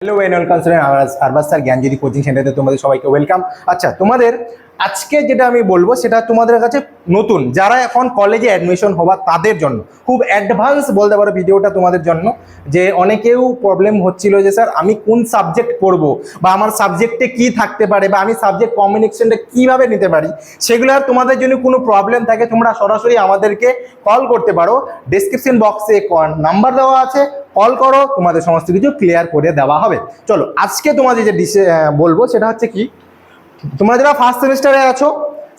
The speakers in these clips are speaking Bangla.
হ্যালো ওয়েন ওয়েলকাম আমার আরবাস স্যার জ্ঞানজ্যোতি কোচিং সেন্টারে তোমাদের সবাইকে ওয়েলকাম আচ্ছা তোমাদের আজকে যেটা আমি বলব, সেটা তোমাদের কাছে নতুন। যারা এখন কলেজে অ্যাডমিশন হবার তাদের জন্য। খুব অ্যাডভান্স বলতে পারো ভিডিওটা তোমাদের জন্য, যে অনেকেও প্রবলেম হচ্ছিল যে, স্যার, আমি কোন সাবজেক্ট পড়ব? বা আমার সাবজেক্টে কি থাকতে পারে? বা আমি সাবজেক্ট কম্বিনেশনটা কীভাবে নিতে পারি? সেগুলো আর তোমাদের জন্য কোনো প্রবলেম থাকে, তোমরা সরাসরি আমাদেরকে কল করতে পারো। ডিসক্রিপশন বক্সে নাম্বার দেওয়া আছে কল করো, তোমাদের সমস্ত কিছু ক্লিয়ার করে দেওয়া হবে। চলো, আজকে তোমাদের যে বলব, সেটা হচ্ছে কি? তোমরা যারা ফার্স্ট সেমিস্টারে আছো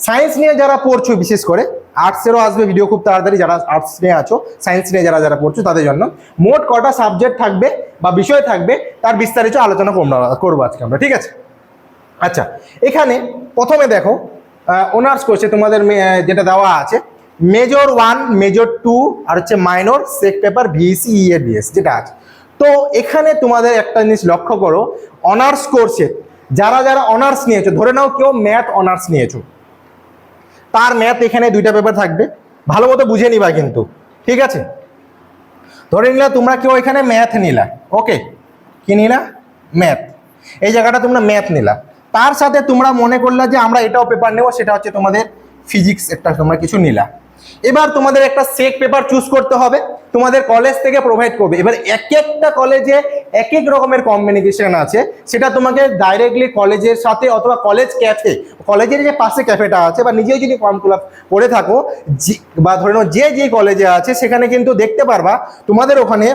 সায়েন্স নিয়ে যারা পড়ছো, বিশেষ করে আর্টসেরও আসবে ভিডিও খুব তাড়াতাড়ি, যারা আর্টস নিয়ে আছো সায়েন্স নিয়ে যারা যারা পড়ছো, তাদের জন্য মোট কটা সাবজেক্ট থাকবে বা বিষয় থাকবে, তার বিস্তারিত আলোচনা করবো- আজকে আমরা, ঠিক আছে? আচ্ছা এখানে প্রথমে দেখো অনার্স কোর্সে তোমাদের যেটা দেওয়া আছে মেজর ওয়ান মেজর টু আর হচ্ছে minor SEC paper VC EADS যেটা আছে। তো এখানে তোমাদের একটা জিনিস লক্ষ্য করো অনার্স কোর্সে যারা যারা অনার্স নিয়েছো, ধরে নাও কেউ ম্যাথ অনার্স নিয়েছো। তার ম্যাথ এখানে দুইটা পেপার থাকবে। ভালো মতো বুঝে নিবা কিন্তু, ঠিক আছে? ধরে নিলা তোমরা কেউ এখানে ম্যাথ নিলা ওকে কি নিলা? ম্যাথ এই জায়গাটা তোমরা ম্যাথ নিলা। তার সাথে তোমরা মনে করলা যে আমরা এটাও পেপার নেব, সেটা হচ্ছে তোমাদের ফিজিক্স একটা তোমরা কিছু নিলা। এবার তোমাদের একটা সেক পেপার চুজ করতে হবে, তোমাদের কলেজ থেকে প্রোভাইড করবে। এবার এক একটা কলেজে এক এক রকমের কম্বিনেশন আছে, সেটা তোমাকে ডাইরেক্টলি কলেজের সাথে অথবা কলেজ ক্যাফে কলেজের যে পাশে ক্যাফেটা আছে বা নিজেও যদি ফর্ম ফিল করে থাকো বা ধরে যে যে কলেজে আছে, সেখানে কিন্তু দেখতে পারবা তোমাদের ওখানে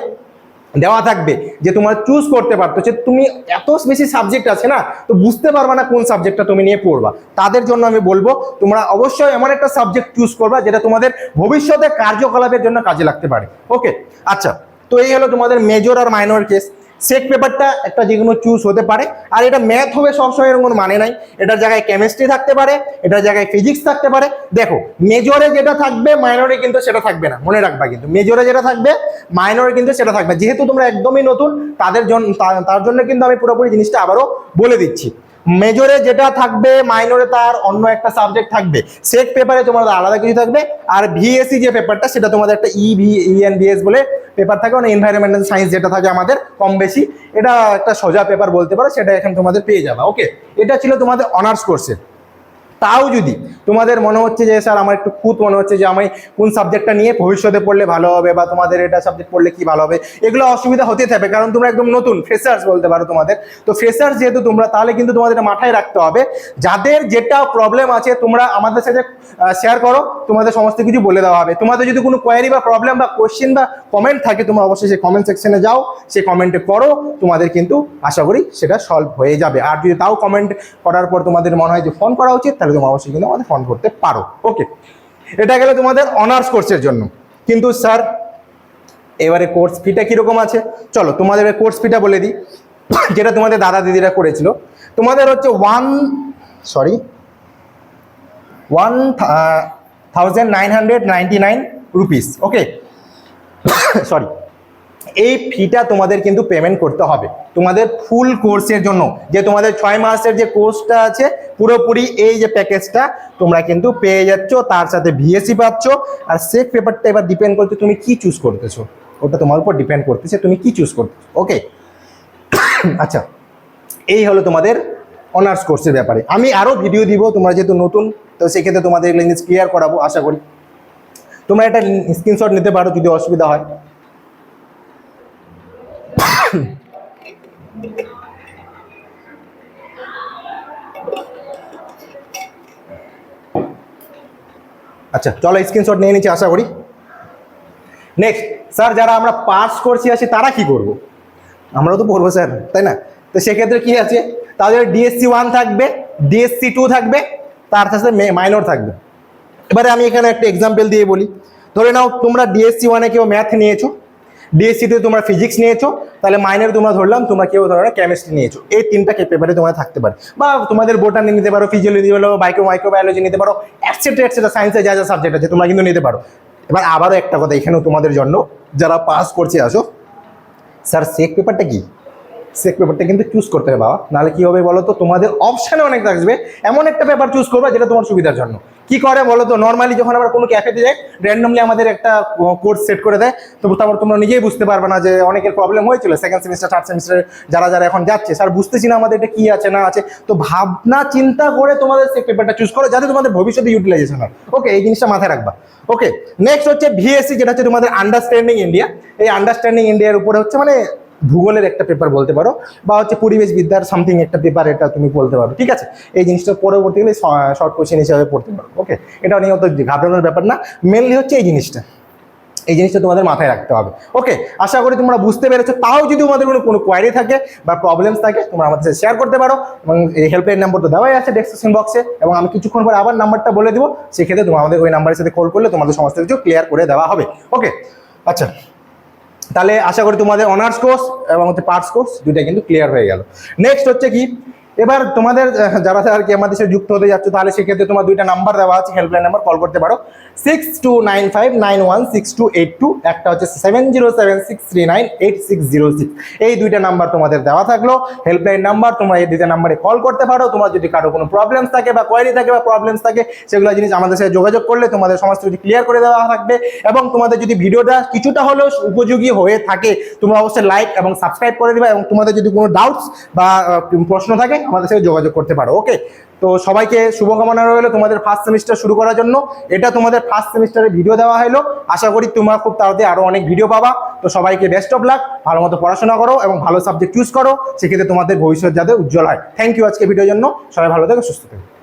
দেওয়া থাকবে যে তোমার চুজ করতে পারতো যে তুমি এত বেশি সাবজেক্ট আছে না, তো বুঝতে পারবা না কোন সাবজেক্টটা তুমি নিয়ে পড়বা। তাদের জন্য আমি বলব, তোমরা অবশ্যই এমন একটা সাবজেক্ট চুজ করবা যেটা তোমাদের ভবিষ্যতে কার্যকলাপের জন্য কাজে লাগতে পারে। ওকে আচ্ছা তো এই হলো তোমাদের মেজর আর মাইনর কেস সেক পেপারটা একটা যে কোনো চুজ হতে পারে। আর এটা ম্যাথ হবে সবসময় এরকম কোনো মানে নাই। এটার জায়গায় কেমিস্ট্রি থাকতে পারে, এটার জায়গায় ফিজিক্স থাকতে পারে। দেখো মেজরে যেটা থাকবে মাইনরে কিন্তু সেটা থাকবে না। মনে রাখবা কিন্তু মেজরে যেটা থাকবে মাইনরে কিন্তু সেটা থাকবে যেহেতু তোমরা একদমই নতুন, তাদের জন্য তার জন্য কিন্তু আমি পুরোপুরি জিনিসটা আবারও বলে দিচ্ছি। মেজরে যেটা থাকবে মাইনরে তার অন্য একটা সাবজেক্ট থাকবে। সেক পেপারে তোমাদের আলাদা কিছু থাকবে। আর ভিএসসি যে পেপারটা সেটা তোমাদের একটা ই ভি ইএন বিএস বলে পেপার থাকে মানে এনভায়রনমেন্টাল সায়েন্স যেটা থাকে আমাদের কম বেশি। এটা একটা সোজা পেপার বলতে পারো, সেটা এখানে তোমাদের পেয়ে যাবে ওকে এটা ছিল তোমাদের অনার্স কোর্সের তাও যদি তোমাদের মনে হচ্ছে যে, স্যার, আমার একটু খুঁত মনে হচ্ছে যে, আমি কোন সাবজেক্টটা নিয়ে ভবিষ্যতে পড়লে ভালো হবে বা তোমাদের এটা সাবজেক্ট পড়লে কি ভালো হবে? এগুলো অসুবিধা হতে থাকবে, কারণ তোমরা একদম নতুন ফ্রেশার্স বলতে পারো তোমাদের। তো ফ্রেশার্স যেহেতু তোমরা, তাহলে কিন্তু তোমাদের মাথায় রাখতে হবে। যাদের যেটা প্রবলেম আছে, তোমরা আমাদের সাথে শেয়ার করো, তোমাদের সমস্ত কিছু বলে দেওয়া হবে। তোমাদের যদি কোনো কোয়ারি বা প্রবলেম বা কোশ্চেন বা কমেন্ট থাকে, তোমরা অবশ্যই সেই কমেন্ট সেকশনে যাও, সেই কমেন্টে করো, তোমাদের কিন্তু আশা করি সেটা সলভ হয়ে যাবে। আর যদি তাও কমেন্ট করার পর তোমাদের মনে হয় যে ফোন করা উচিত, তাহলে তোমরা অবশ্যই কিন্তু আমাদের ফোন করতে পারো। ওকে এটা গেলে তোমাদের অনার্স কোর্সের জন্য। কিন্তু স্যার এবারে কোর্স ফিটা কীরকম আছে? চলো তোমাদের কোর্স ফিটা বলে দিই। যেটা তোমাদের দাদা দিদিরা করেছিল। তোমাদের হচ্ছে one sorry one thousand nine hundred nine rupees okay sorry এই ফিটা তোমাদের কিন্তু পেমেন্ট করতে হবে। তোমাদের ফুল কোর্সের জন্য। যে তোমাদের ছয় মাসের যে কোর্সটা আছে পুরোপুরি এই যে প্যাকেজটা তোমরা কিন্তু পেয়ে যাচ্ছ, তার সাথে ভিএসসি পাচ্ছ। আর সেফ পেপারটা এবার ডিপেন্ড করতে তুমি কি চুজ করতেছো। ওটা তোমার উপর ডিপেন্ড করতেছে তুমি কি চুজ করতেছো ওকে আচ্ছা এই হলো তোমাদের অনার্স কোর্সের ব্যাপারে। আমি আরও ভিডিও দিব, তোমরা যেহেতু নতুন, তো সেক্ষেত্রে তোমাদের ক্লিয়ার করাবো, আশা করি। তোমরা একটা স্ক্রিনশট নিতে পারো যদি অসুবিধা হয়। আচ্ছা চলো স্ক্রিনশট নিয়ে নিচ্ছি, আশা করি। নেক্সট স্যার যারা আমরা পাস করছি আছি, তারা কি করব? আমরা তো পড়ব স্যার তাই না? তো সেক্ষেত্রে কি আছে? তাদের ডিএসসি ওয়ান থাকবে ডিএসসি টু থাকবে, তার সাথে মাইনর থাকবে। এবারে আমি এখানে একটা এক্সাম্পল দিয়ে বলি। ধরে নাও, তোমরা ডিএসসি ওয়ানে কেউ ম্যাথ নিয়েছো ডিএসসি টু তোমরা ফিজিক্স নিয়েছো, তাহলে মাইনের তোমরা ধরলাম, তোমরা কেউ ধরো কেমিস্ট্রি নিয়েছো। এই তিনটা পেপারে তোমরা থাকতে পারে। বা তোমাদের বোটানি নিতে পারো ফিজিওলজি নিতে পারো মাইক্রো মাইক্রোবায়োলজি নিতে পারো এটসেট্রা এটসেট্রা সায়েন্সে যা যা সাবজেক্ট আছে, তোমরা কিন্তু নিতে পারো। এবার আবারও একটা কথা, এখানেও তোমাদের জন্য যারা পাস করছে, আসো। স্যার সেক পেপারটা কি? সেক পেপারটা কিন্তু চুজ করতে হবে বাবা। নাহলে কি হবে বলো তো, তোমাদের অপশানে অনেক থাকবে এমন একটা পেপার চুজ করবে যেটা তোমার সুবিধার জন্য। কি করে বলো তো নর্মালি যখন আমরা কোনো ক্যাফেতে যাই র্যান্ডমলি আমাদের একটা কোর্স সেট করে দেয়। তো তারপর তোমরা নিজেই বুঝতে পারবে না যে অনেকের প্রবলেম হয়েছিল। সেকেন্ড সেমিস্টার থার্ড সেমিস্টারে যারা যারা এখন যাচ্ছে স্যার বুঝতেছি না আমাদের এটা কি আছে, না আছে। তো ভাবনা, চিন্তা করে তোমাদের সেই পেপারটা চুজ করো, যাতে তোমাদের ভবিষ্যতে ইউটিলাইজেশন হয়। ওকে এই জিনিসটা মাথায় রাখবা। ওকে নেক্সট হচ্ছে ভিএসসি যেটা হচ্ছে তোমাদের আন্ডারস্ট্যান্ডিং ইন্ডিয়া এই আন্ডারস্ট্যান্ডিং ইন্ডিয়ার উপরে হচ্ছে মানে ভূগোলের একটা পেপার বলতে পারো, বা হচ্ছে পরিবেশ বিদ্যার সামথিং একটা পেপার এটা তুমি বলতে পারো, ঠিক আছে? এই জিনিসটা পরবর্তীকালে শর্ট কোশ্চেন হিসাবে পড়তে পারো ওকে এটা নিয়ে অত ঘাবড়ানোর ব্যাপার না মেনলি হচ্ছে এই জিনিসটা। এই জিনিসটা তোমাদের মাথায় রাখতে হবে ওকে আশা করি তোমরা বুঝতে পেরেছ, তাও যদি তোমাদের কোনো কোনো কোয়ারি থাকে বা প্রবলেমস থাকে, তোমরা আমাদের সাথে শেয়ার করতে পারো, এবং এই হেল্পলাইন নাম্বার তো দেওয়াই আছে ডেসক্রিপশন বক্সে এবং আমি কিছুক্ষণ পরে আবার নাম্বারটা বলে দেবো, সেক্ষেত্রে তোমার আমাদের ওই নাম্বারের সাথে কল করলে তোমাদের সমস্ত কিছু ক্লিয়ার করে দেওয়া হবে ওকে আচ্ছা তাহলে আশা করি তোমাদের অনার্স কোর্স এবং হচ্ছে পার্টস কোর্স দুইটা কিন্তু ক্লিয়ার হয়ে গেল। নেক্সট হচ্ছে কি? এবার তোমাদের যারা আর কি আমাদের সাথে যুক্ত হতে যাচ্ছ, তাহলে সেক্ষেত্রে তোমার দুইটা নাম্বার দেওয়া আছে হেল্পলাইন নাম্বার কল করতে পারো। Six two nine five nine one six two eight two একটা হচ্ছে seven zero seven six three nine eight six zero six এই দুইটা নাম্বার তোমাদের দেওয়া থাকল। হেল্পলাইন নাম্বার তোমরা এই দুইটা নাম্বারে কল করতে পারো। তোমার যদি কারও কোনো প্রবলেমস থাকে বা কোয়ারি থাকে বা প্রবলেমস থাকে, সেগুলো জিনিস আমাদের সাথে যোগাযোগ করলে তোমাদের সমস্ত কিছু ক্লিয়ার করে দেওয়া থাকবে। এবং তোমাদের যদি ভিডিওটা কিছুটা হলেও উপযোগী হয়ে থাকে, তোমরা অবশ্যই লাইক এবং সাবস্ক্রাইব করে দেবে। এবং তোমাদের যদি কোনো ডাউটস বা প্রশ্ন থাকে আমাদের সাথে যোগাযোগ করতে পারো ওকে তো সবাইকে শুভকামনা রইল তোমাদের ফার্স্ট সেমিস্টার শুরু করার জন্য। এটা তোমাদের ফার্স্ট সেমিস্টারের ভিডিও দেওয়া হলো। আশা করি তোমরা খুব তাড়াতাড়ি আরও অনেক ভিডিও পাবা। তো সবাইকে বেস্ট অফ লাক ভালো মতো পড়াশোনা করো এবং ভালো সাবজেক্ট চুজ করো। সেক্ষেত্রে তোমাদের ভবিষ্যৎ যাতে উজ্জ্বল হয়। থ্যাংক ইউ আজকে ভিডিওর জন্য। সবাই ভালো থেকো, সুস্থ থেকো।